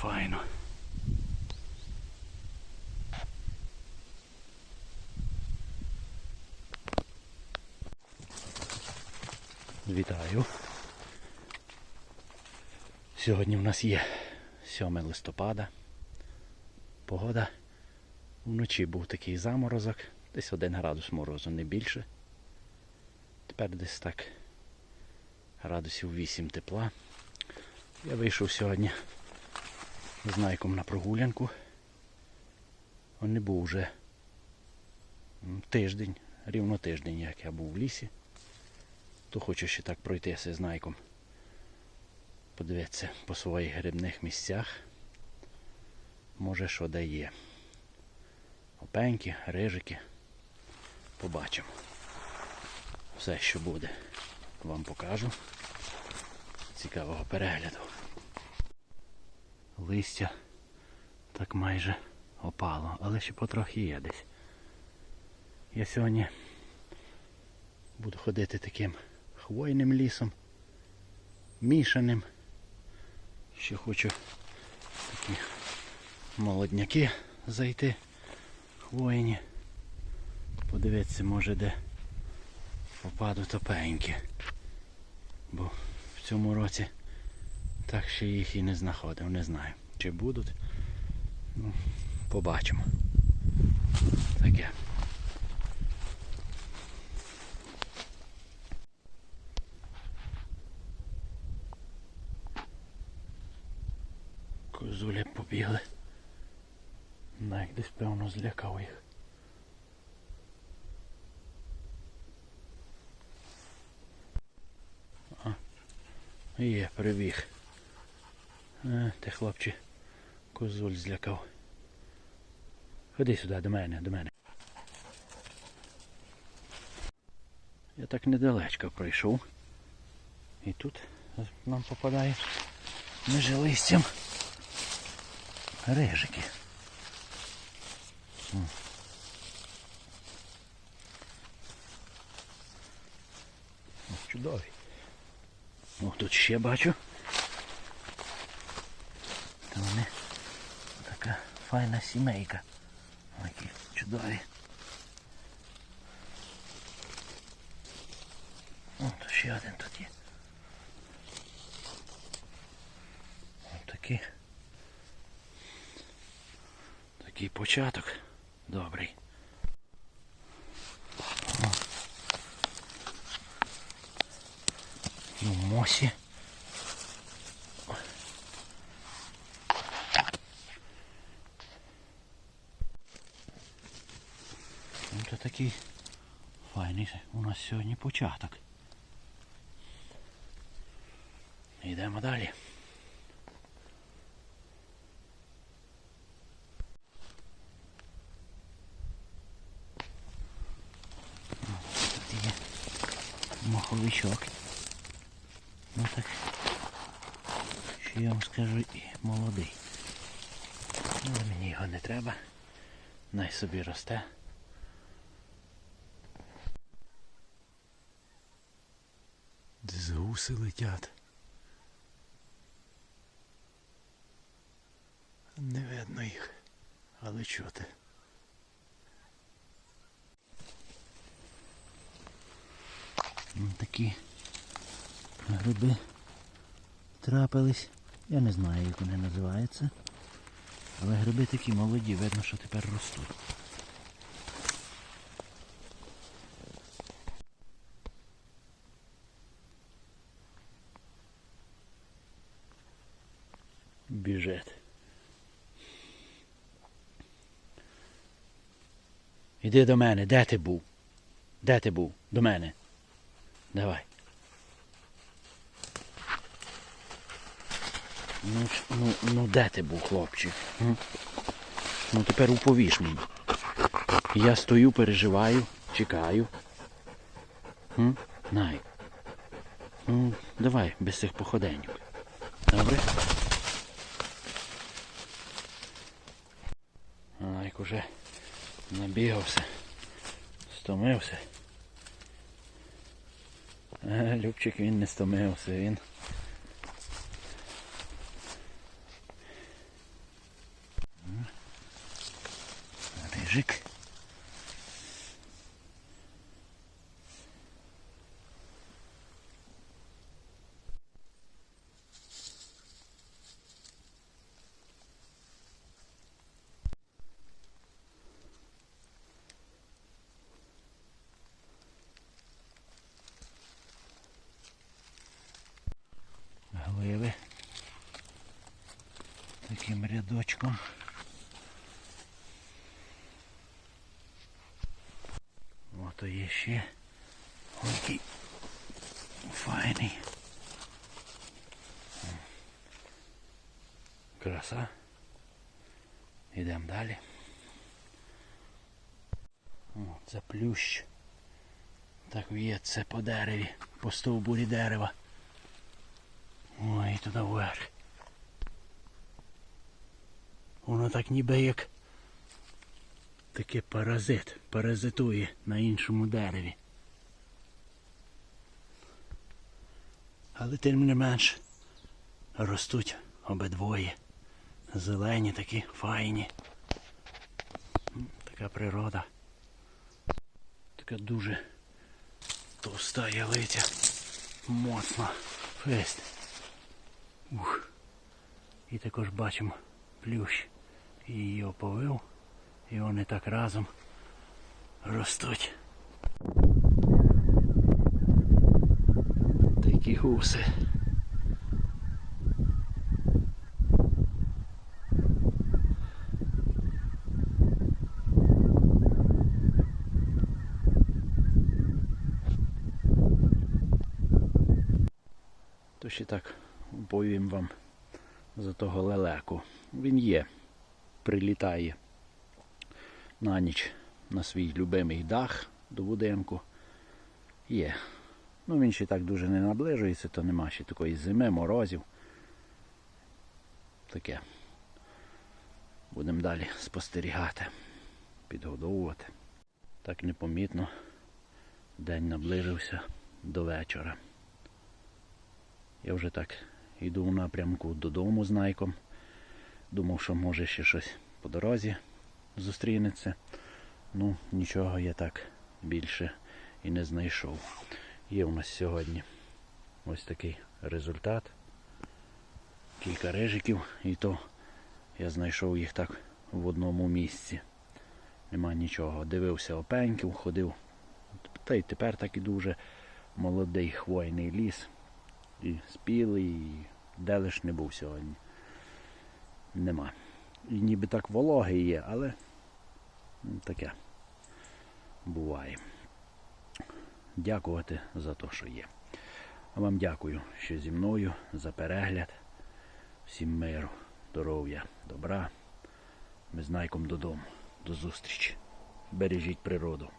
Файно. Вітаю. Сьогодні в нас є 7 листопада. Погода. Вночі був такий заморозок, десь 1 градус морозу, не більше. Тепер десь так градусів 8 тепла. Я вийшов сьогодні з Найком на прогулянку. Он не був вже тиждень, рівно тиждень, як я був в лісі. То хочу ще так пройтися з Найком. Подивитися по своїх грибних місцях. Може що дає. Опеньки, рижики. Побачимо. Все, що буде, вам покажу. Цікавого перегляду. Листя так майже опало, але ще потрохи є десь. Я сьогодні буду ходити таким хвойним лісом, мішаним. Ще хочу такі молодняки зайти хвойні. Подивитися, може де попадуть топеньки. Бо в цьому році так ще їх і не знаходив, не знаю. Чи будуть. Ну, побачимо. Таке. Козулі побігли. Найк десь певно злякав їх. А, є, прибіг. А, ти хлопче козуль злякав. Ходи сюди до мене, до мене. Я так недалечко пройшов. І тут нам попадає між листям рижики. Ось Чудові. О, тут ще бачу. Вони така файна сімейка. Ой, Які чудові. О, ще один тут є. Ось такий. Такий початок добрий. О. І мосі. Ну, то такий файний у нас сьогодні початок. Йдемо далі. Тут є маховичок. Ну так, що я вам скажу і молодий. Ну, Але мені його не треба. Най собі росте. З гуси летять. Не видно їх, але чути. Такі гриби трапились. Я не знаю, як вони називаються. Але гриби такі молоді, видно, що тепер ростуть. Біжить. Іди до мене, де ти був? Де ти був? До мене. Давай. Ну, ну, ну де ти був, хлопчик? м? Ну тепер уповіш мені. Я стою, переживаю, чекаю. М? Най. Ну, давай, без цих походеньок. Добре? Уже набігався, стомився. Любчик він не стомився, він таким рядочком. Ото є ще який файний. Краса. Йдемо далі. О, це плющ. Так в'ється по дереві, по стовбурі дерева. Ой, туди вверх. Воно так ніби як таке паразит, паразитує на іншому дереві. Але тим не менш ростуть обидвоє. Зелені такі, файні. Така природа. Така дуже товста ялиця. Моцна. Фест. Ух. І також бачимо плющ. І її оповив. І вони так разом ростуть. Такі гуси. То ще так повім вам за того лелеку. Він є, прилітає на ніч на свій любимий дах до будинку. Є. Ну він ще так дуже не наближується, то нема ще такої зими, морозів. Таке. Будемо далі спостерігати, підгодовувати. Так непомітно день наближився до вечора. Я вже так йду в напрямку додому з найком. Думав, що може ще щось по дорозі зустрінеться. Ну, нічого я так більше і не знайшов. Є у нас сьогодні ось такий результат. Кілька рижиків, і то я знайшов їх так в одному місці. Нема нічого. Дивився опеньків, ходив. Та й тепер так і дуже молодий хвойний ліс. І спілий, і де лиш не був сьогодні. Нема. І ніби так вологий є, але таке буває. Дякувати за те, що є. А вам дякую, що зі мною за перегляд. Всім миру, здоров'я, добра. Ми з Найком додому. До зустрічі. Бережіть природу.